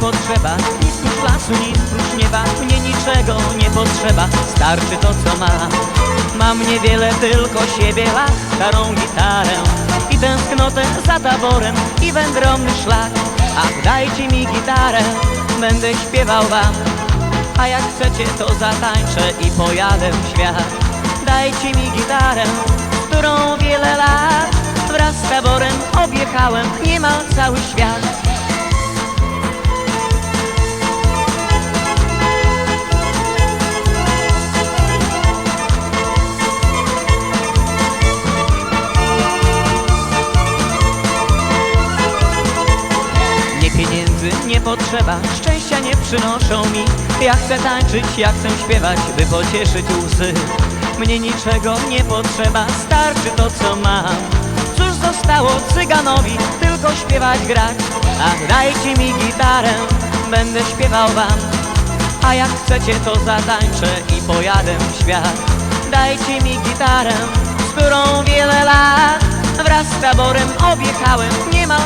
potrzeba. Nic prócz lasu, nic prócz nieba Mnie niczego nie potrzeba. Starczy to co mam Mam niewiele, tylko siebie las Starą gitarę i tęsknotę za taborem I wędrowny szlak. Ach, dajcie mi gitarę Będę śpiewał wam. A jak chcecie to zatańczę i pojadę w świat. Dajcie mi gitarę, którą wiele lat Wraz z taborem objechałem. Niemal cały świat nie potrzeba, szczęścia nie przynoszą mi. Ja chcę tańczyć, ja chcę śpiewać, by pocieszyć łzy. Mnie niczego nie potrzeba, starczy to co mam. Cóż zostało cyganowi, tylko śpiewać, grać. Ach, dajcie mi gitarę, będę śpiewał wam. A jak chcecie to zatańczę i pojadę w świat. Dajcie mi gitarę, z którą wiele lat Wraz z taborem objechałem. Niemal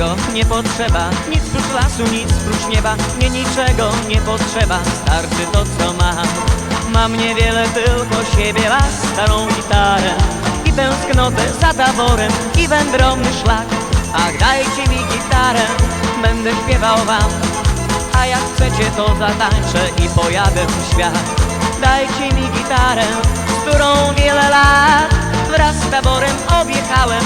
niczego nie potrzeba, nic prócz lasu, nic prócz nieba. Mnie niczego nie potrzeba, starczy to co mam. Mam niewiele, tylko siebie, las, starą gitarę I tęsknotę za taborem i wędrowny szlak. Ach, dajcie mi gitarę, będę śpiewał wam. A jak chcecie to zatańczę i pojadę w świat. Dajcie mi gitarę, z którą wiele lat Wraz z taborem objechałem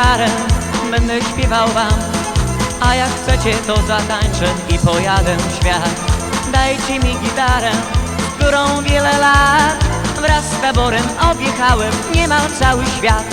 gitarę, będę śpiewał wam. A jak chcecie to zatańczę i pojadę w świat. Dajcie mi gitarę, którą wiele lat Wraz z taborem objechałem niemal cały świat